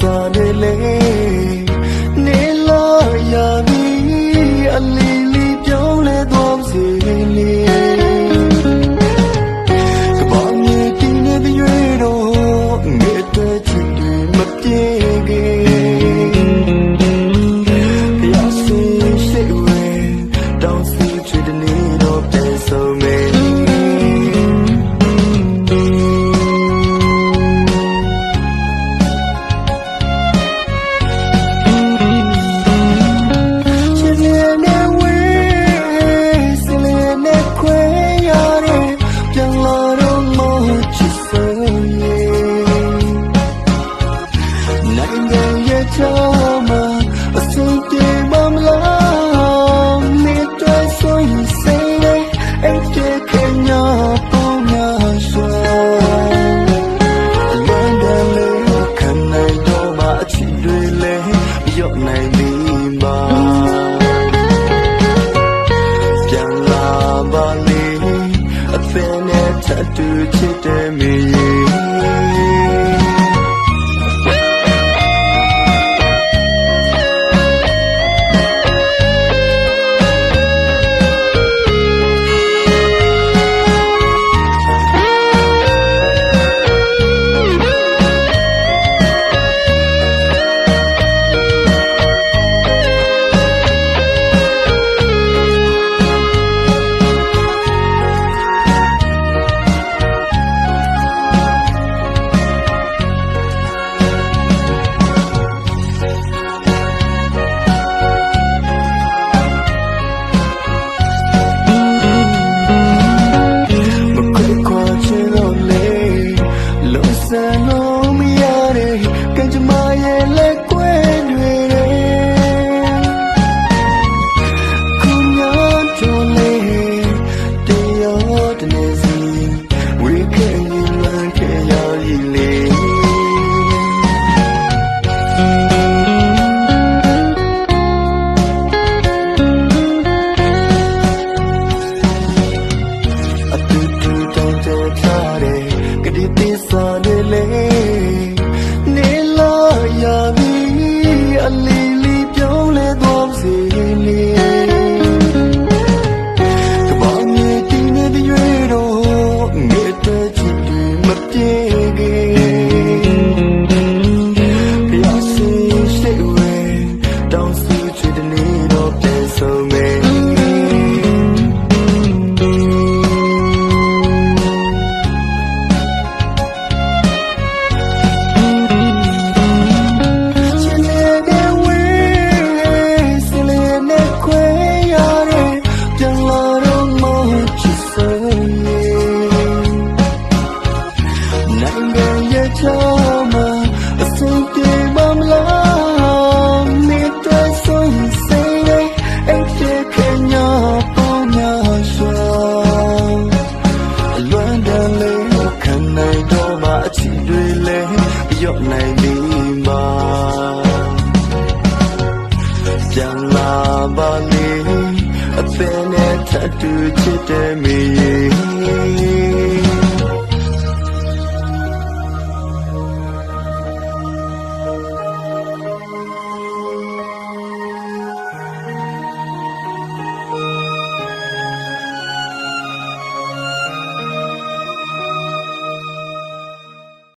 တိ တူချစ်တဲ့မေ ချွေတနေ့တော့ပြန်ဆုံမယ် ရော့နိုင်ပြီမှာပြန်လာပါလေအသင်နဲ့ထပ်တူချစ်တယ်မီ